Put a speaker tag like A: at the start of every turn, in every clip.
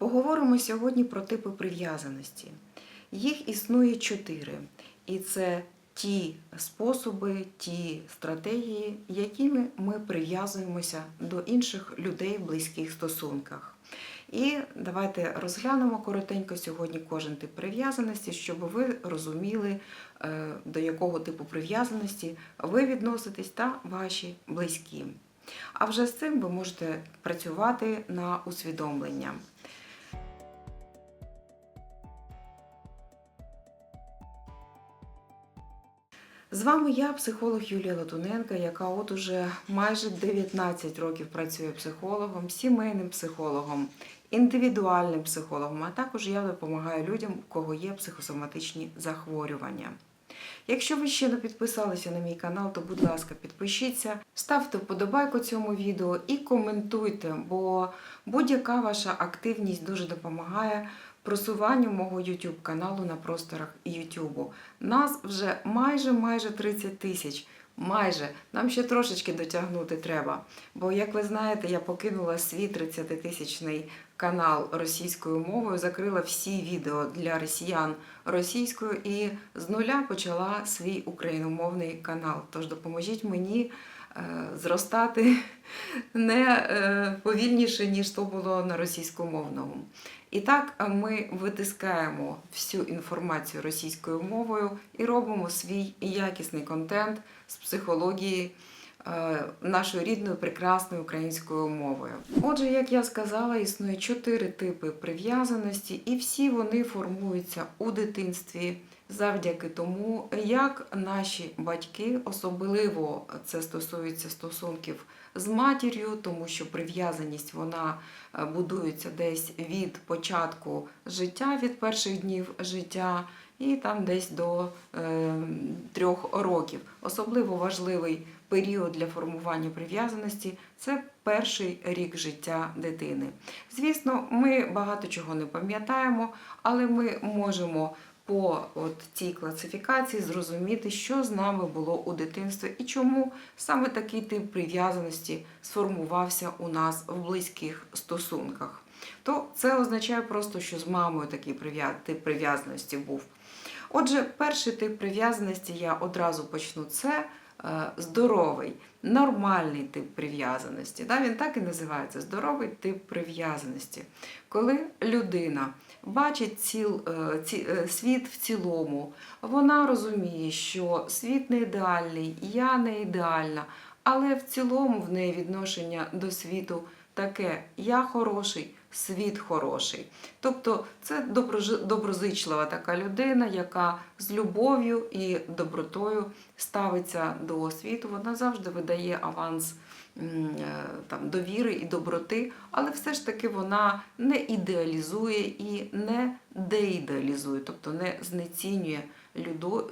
A: Поговоримо сьогодні про типи прив'язаності. Їх існує чотири, і це ті способи, ті стратегії, якими ми прив'язуємося до інших людей в близьких стосунках. І давайте розглянемо коротенько сьогодні кожен тип прив'язаності, щоб ви розуміли, е, до якого типу прив'язаності ви відноситесь та ваші близькі. А вже з цим ви можете працювати на усвідомлення. З вами я, психолог Юлія Латуненка, яка от уже майже 19 років працює психологом, сімейним психологом, індивідуальним психологом, а також я допомагаю людям, у кого є психосоматичні захворювання. Якщо ви ще не підписалися на мій канал, то будь ласка, підпишіться, ставте вподобайку цьому відео і коментуйте, бо будь-яка ваша активність дуже допомагає просуванню мого YouTube каналу на просторах YouTube. Нас вже майже майже 30 тисяч. Майже нам ще трошечки дотягнути треба. Бо, як ви знаєте, я покинула свій 30-тисячний канал російською мовою, закрила всі відео для росіян російською і з нуля почала свій україномовний канал. Тож допоможіть мені зростати не е, повільніше, ніж то було на російськомовному. І так е, ми витискаємо всю інформацію російською мовою і робимо свій якісний контент з психології е, нашою рідною прекрасною українською мовою. Отже, як я сказала, існує чотири типи прив'язаності, і всі вони формуються у дитинстві. Завдяки тому, як наші батьки, особливо це стосується стосунків з матір'ю, тому що прив'язаність вона е, будується десь від початку життя, від перших днів життя, і там десь до е, трьох років. Особливо важливий період для формування прив'язаності це перший рік життя дитини. Звісно, ми багато чого не пам'ятаємо, але ми можемо по от цій класифікації зрозуміти, що з нами було у дитинстві і чому саме такий тип прив'язаності сформувався у нас в близьких стосунках. То це означає просто, що з мамою такий тип прив'язаності був. Отже, перший тип прив'язаності я одразу почну. Це е, здоровий, нормальний тип прив'язаності. Він так і називається здоровий тип прив'язаності. Коли людина бачить ціл, е, ці, е, світ в цілому, вона розуміє, що світ не ідеальний, я не ідеальна, але в цілому в неї відношення до світу таке: я хороший, світ хороший. Тобто це доброзичлива така людина, яка з любов'ю і добротою ставиться до світу. Вона завжди видає аванс е, там, довіри і доброти, але все ж таки вона не ідеалізує і не деідеалізує, тобто не знецінює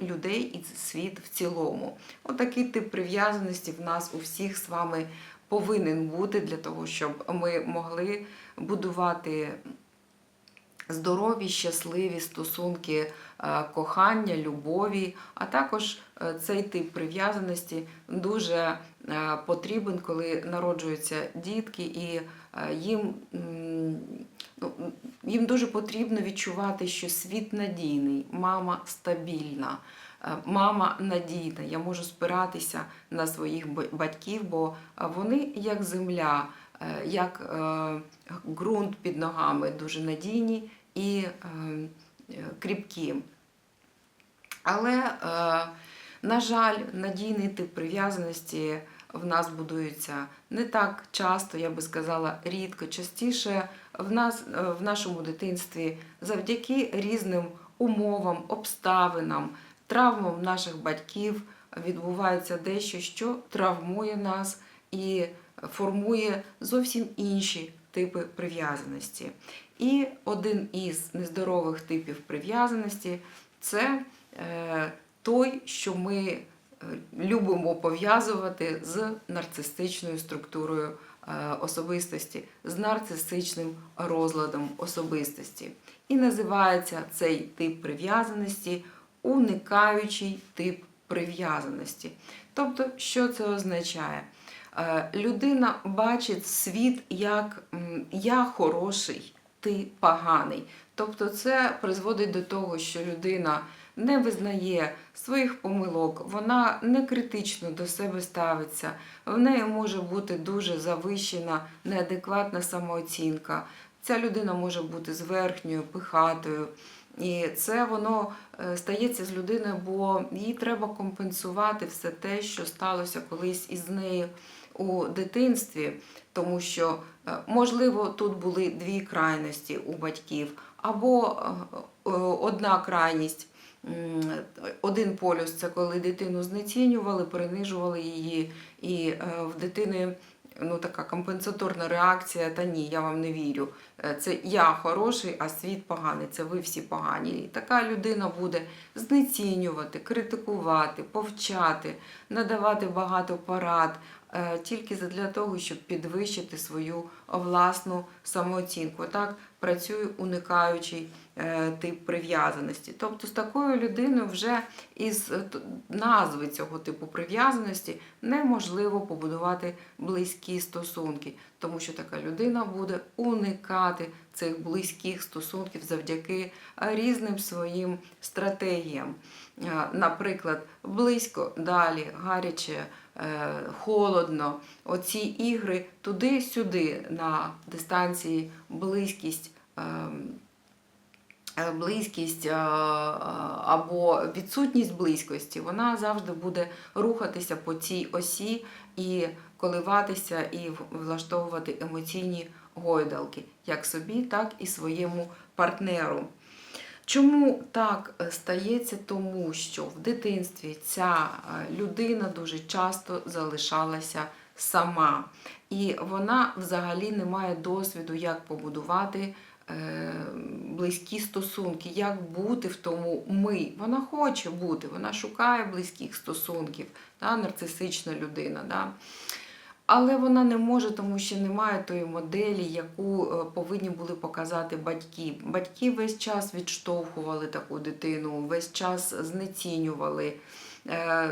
A: людей і світ в цілому. Отакий тип прив'язаності в нас у всіх з вами повинен бути для того, щоб ми могли будувати здорові, щасливі стосунки е, кохання, любові, а також е, цей тип прив'язаності дуже е, потрібен, коли народжуються дітки, і їм, ну, їм дуже потрібно відчувати, що світ надійний, мама стабільна. Е, Мама надійна, я можу спиратися на своїх батьків, бо е, вони як земля, е, як ґрунт під ногами дуже надійні і кріпкі. Але, на жаль, надійний тип прив'язаності в нас будується не так часто, я би сказала, рідко, частіше в нас в нашому дитинстві завдяки різним умовам, обставинам, травмам наших батьків відбувається дещо, що травмує нас і формує зовсім інші типи прив'язаності. І один із нездорових типів прив'язаності це е, той, що ми е, любимо пов'язувати з нарцистичною структурою е, особистості, з нарцистичним розладом особистості. І називається цей тип прив'язаності уникаючий тип прив'язаності. Тобто, що це означає? Е, Людина бачить світ як я хороший, ти поганий. Тобто це призводить до того, що людина не визнає своїх помилок, вона не критично до себе ставиться, в неї може бути дуже завищена, неадекватна самооцінка. Ця людина може бути зверхньою, пихатою. І це воно е, стається з людиною, бо їй треба компенсувати все те, що сталося колись із нею у дитинстві, тому що, е, можливо, тут були дві крайності у батьків, або е, одна крайність. Один полюс це коли дитину знецінювали, принижували її, і в дитини ну, така компенсаторна реакція: та ні, я вам не вірю. Е, Це я хороший, а світ поганий, це ви всі погані. І така людина буде знецінювати, критикувати, повчати, надавати багато порад тільки для того, щоб підвищити свою власну самооцінку. Так працює уникаючий е, тип прив'язаності. Тобто з такою людиною вже із е, назви цього типу прив'язаності неможливо побудувати близькі стосунки, тому що така людина буде уникати цих близьких стосунків завдяки е, різним своїм стратегіям. Е, Наприклад, близько, далі, гаряче, е, холодно. Оці ігри туди-сюди на дистанції близькість. е, Близькість або відсутність близькості, вона завжди буде рухатися по цій осі і коливатися і влаштовувати емоційні гойдалки як собі, так і своєму партнеру. Чому так е, стається? Тому що в дитинстві ця е, людина дуже часто залишалася сама, і вона взагалі не має досвіду, як побудувати е, близькі стосунки, як бути в тому ми. Вона хоче бути, вона шукає близьких стосунків, та, нарцисична людина. Да? Але вона не може, тому що немає тої моделі, яку е, повинні були показати батьки. Батьки весь час відштовхували таку дитину, весь час знецінювали, е,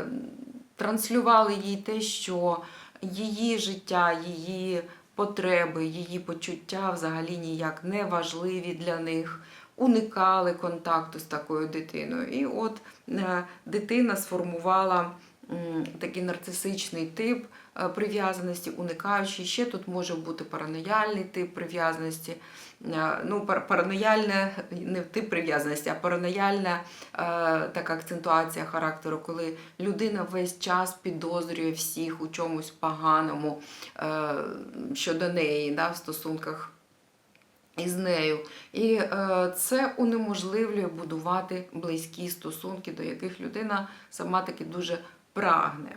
A: транслювали їй те, що її життя, її потреби, її почуття взагалі ніяк не важливі для них. Уникали контакту з такою дитиною. І от е, дитина сформувала такий нарцисичний тип прив'язаності, уникаючи. Ще тут може бути паранояльний тип прив'язаності. Е, Ну, пар- паранояльне не тип прив'язаності, а паранояльна е, така акцентуація характеру, коли людина весь час підозрює всіх у чомусь поганому е, щодо неї да, в стосунках із нею. І е, це унеможливлює будувати близькі стосунки, до яких людина сама таки дуже прагне.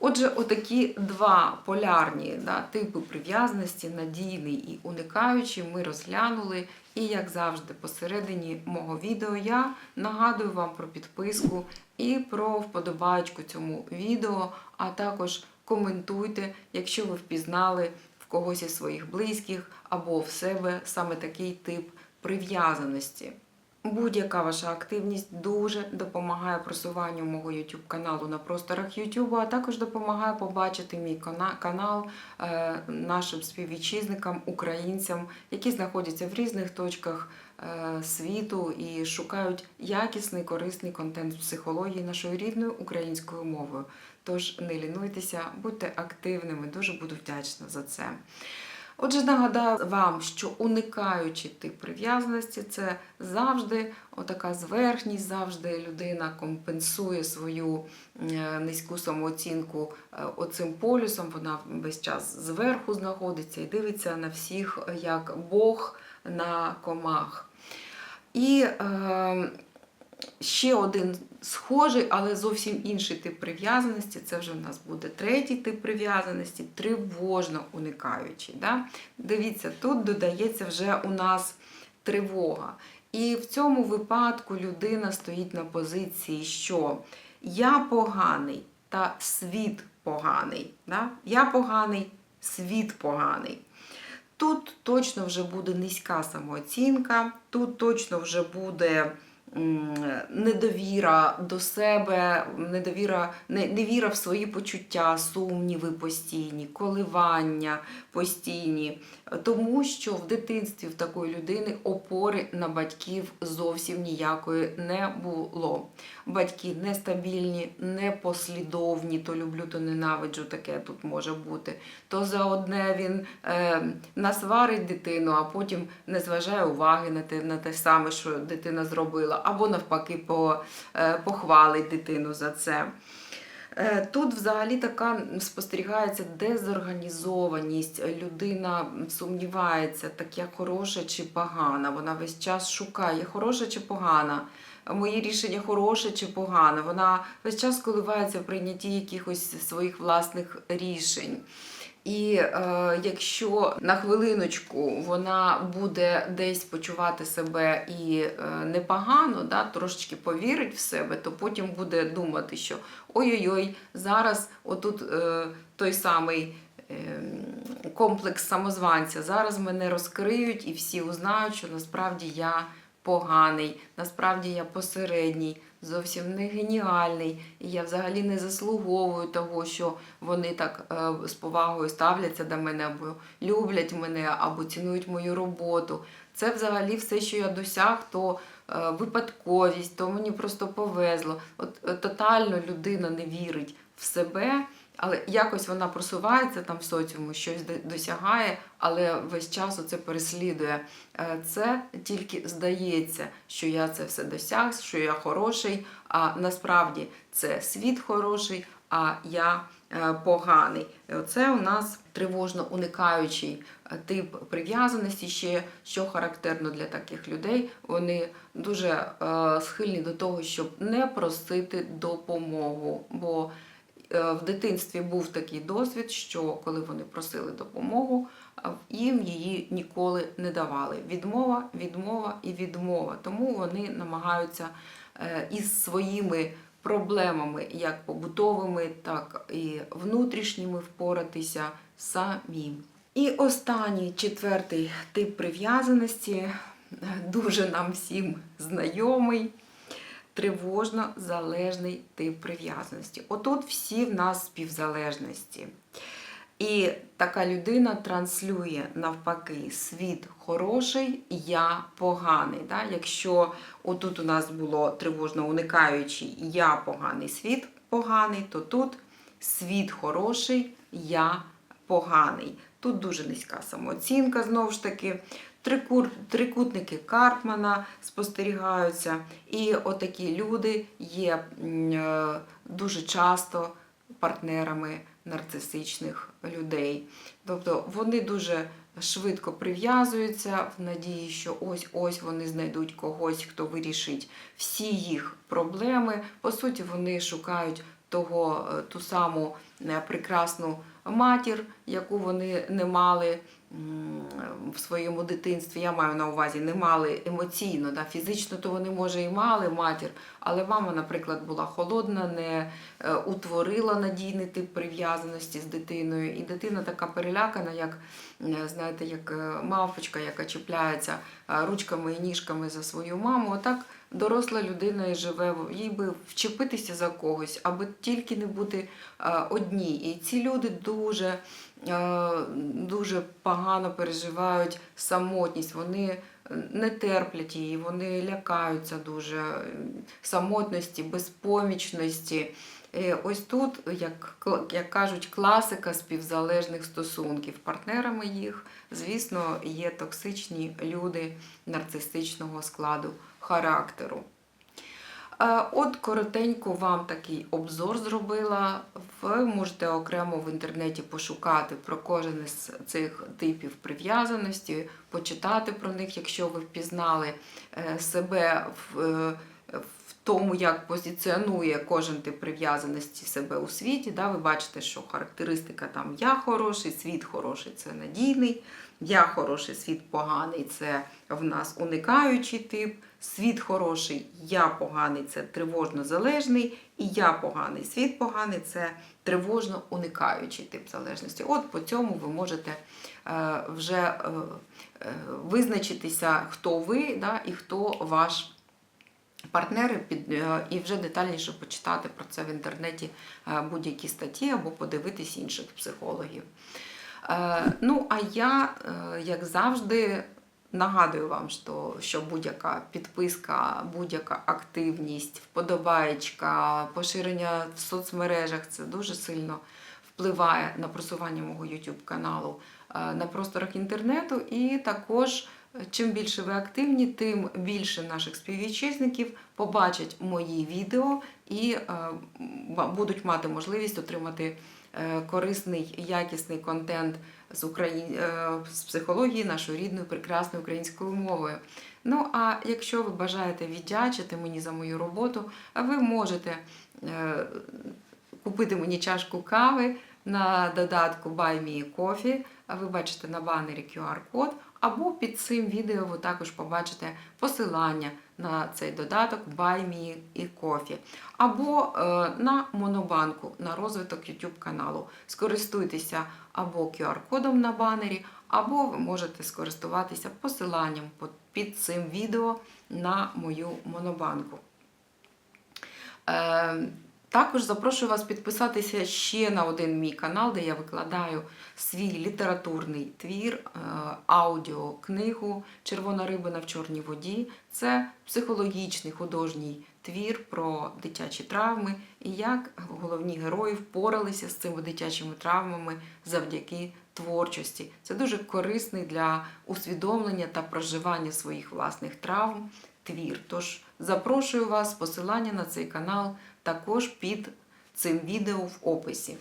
A: Отже, отакі два полярні да, типи прив'язаності, надійний і уникаючий, ми розглянули. І, як завжди, посередині мого відео я нагадую вам про підписку і про вподобайку цьому відео, а також коментуйте, якщо ви впізнали в когось із своїх близьких або в себе саме такий тип прив'язаності. Будь-яка ваша активність дуже допомагає просуванню мого YouTube каналу на просторах YouTube, а також допомагає побачити мій канал е, нашим співвітчизникам, українцям, які знаходяться в різних точках е, світу і шукають якісний корисний контент з психології нашою рідною українською мовою. Тож не лінуйтеся, будьте активними, дуже буду вдячна за це. Отже, нагадаю вам, що уникаючи тип прив'язаності, це завжди отака зверхність, завжди людина компенсує свою е, низьку самооцінку е, оцим полюсом. Вона весь час зверху знаходиться і дивиться на всіх е, як Бог на комах. І е, ще один схожий, але зовсім інший тип прив'язаності. Це вже в нас буде третій тип прив'язаності, тривожно уникаючий. Да? Дивіться, тут додається вже у нас тривога. І в цьому випадку людина стоїть на позиції, що я поганий та світ поганий. Да? Я поганий, світ поганий. Тут точно вже буде низька самооцінка, тут точно вже буде недовіра до себе, недовіра, невіра в свої почуття, сумніви постійні, коливання постійні. Тому що в дитинстві в такої людини опори на батьків зовсім ніякої не було. Батьки нестабільні, непослідовні, то люблю, то ненавиджу, таке тут може бути. То за одне він е, насварить дитину, а потім не зважає уваги на те, на те саме, що дитина зробила, або навпаки е, похвалить дитину за це. Е, Тут взагалі така спостерігається дезорганізованість. Людина сумнівається, так я хороша чи погана. Вона весь час шукає, хороша чи погана. Моє рішення хороше чи погане. Вона весь час коливається в прийнятті якихось своїх власних рішень. І е, якщо на хвилиночку вона буде десь почувати себе і е, непогано, да, трошечки повірить в себе, то потім буде думати, що ой-ой-ой, зараз отут е, той самий е, комплекс самозванця, зараз мене розкриють і всі узнають, що насправді я поганий, насправді я посередній, зовсім не геніальний, і я взагалі не заслуговую того, що вони так е, з повагою ставляться до мене, або люблять мене, або цінують мою роботу. Це взагалі все, що я досяг, то е, випадковість, то мені просто повезло. От е, тотально людина не вірить в себе. Але якось вона просувається там в соціуму, щось досягає, але весь час це переслідує. Е, Це тільки здається, що я це все досяг, що я хороший, а насправді це світ хороший, а я е, поганий. Оце у нас тривожно уникаючий е, тип прив'язаності, ще що характерно для таких людей. Вони дуже схильні до того, щоб не просити допомогу. Бо в дитинстві був такий досвід, що коли вони просили допомогу, їм її ніколи не давали. Відмова, відмова і відмова. Тому вони намагаються е, із своїми проблемами, як побутовими, так і внутрішніми, впоратися самі. І останній четвертий тип прив'язаності, е, дуже нам всім знайомий тривожно залежний тип прив'язаності. Отут всі в нас співзалежності. І така людина транслює навпаки світ хороший, я поганий. Да? Якщо отут у нас було тривожно уникаючий я поганий, світ поганий, то тут світ хороший, я поганий. Тут дуже низька самооцінка, знову ж таки. Трикутники Карпмана спостерігаються, і отакі люди є е, дуже часто партнерами нарцисичних людей. Тобто вони дуже швидко прив'язуються в надії, що ось ось вони знайдуть когось, хто вирішить всі їх проблеми. По суті, вони шукають того, е, ту саму е, прекрасну матір, яку вони не мали в своєму дитинстві. Я маю на увазі, не мали емоційно, да, фізично то вони, може, і мали матір, але мама, наприклад, була холодна, не е, утворила надійний тип прив'язаності з дитиною. І дитина така перелякана, як е, знаєте, як е, мавпочка, яка чіпляється ручками і ніжками за свою маму. Отак доросла людина і живе, їй би вчепитися за когось, аби тільки не бути одній. І ці люди дуже, дуже погано переживають самотність. Вони не терплять її, вони лякаються дуже е, самотності, безпомічності. Е, Ось тут, як, як кажуть, класика співзалежних стосунків. Партнерами їх, звісно, є токсичні люди нарцистичного складу характеру. От коротенько вам такий обзор зробила. Ви можете окремо в інтернеті пошукати про кожен із цих типів прив'язаності, почитати про них, якщо ви впізнали е, себе в, е, в тому, як позиціонує кожен тип прив'язаності себе у світі. Да? Ви бачите, що характеристика там я хороший, світ хороший це надійний, я хороший, світ поганий це в нас уникаючий тип. Світ хороший, я поганий це тривожно залежний, і я поганий, світ поганий це тривожно уникаючий тип залежності. От по цьому ви можете е, вже е, е, визначитися, хто ви да, і хто ваш партнери і вже детальніше почитати про це в інтернеті будь-які статті або подивитись інших психологів. Е, Ну, а я, е, як завжди, нагадую вам, що, що будь-яка підписка, будь-яка активність, вподобаєчка, поширення в соцмережах це дуже сильно впливає на просування мого YouTube каналу е, на просторах інтернету. І також, чим більше ви активні, тим більше наших співвітчизників побачать мої відео і будуть мати можливість отримати корисний, якісний контент з, Украї... е, з психології нашою рідною прекрасною українською мовою. Ну а якщо ви бажаєте віддячити мені за мою роботу, ви можете е, купити мені чашку кави на додатку Buy Me Coffee. Ви бачите на банері QR-код, або під цим відео ви також побачите посилання на цей додаток Buy Me і Coffee, або е, на Монобанку на розвиток YouTube каналу. Скористуйтеся або QR-кодом на банері, або ви можете скористуватися посиланням під цим відео на мою монобанку. Також запрошую вас підписатися ще на один мій канал, де я викладаю свій літературний твір, е, аудіокнигу Червона рибина в чорній воді. Це психологічний художній твір про дитячі травми і як головні герої впоралися з цими дитячими травмами завдяки творчості. Це дуже корисний для усвідомлення та проживання своїх власних травм твір. Тож запрошую вас, посилання на цей канал також під цим відео в описі.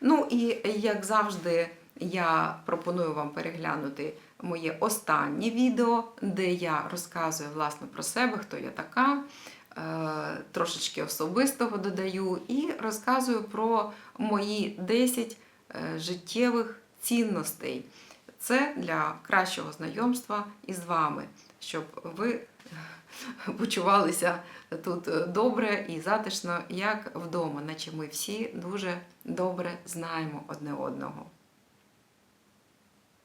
A: Ну і як завжди, я пропоную вам переглянути моє останнє відео, де я розказую власне про себе, хто я така, е, трошечки особистого додаю, і розказую про мої 10 е, життєвих цінностей. Це для кращого знайомства із вами, щоб ви почувалися тут е, добре і затишно, як вдома, наче ми всі дуже добре знаємо одне одного.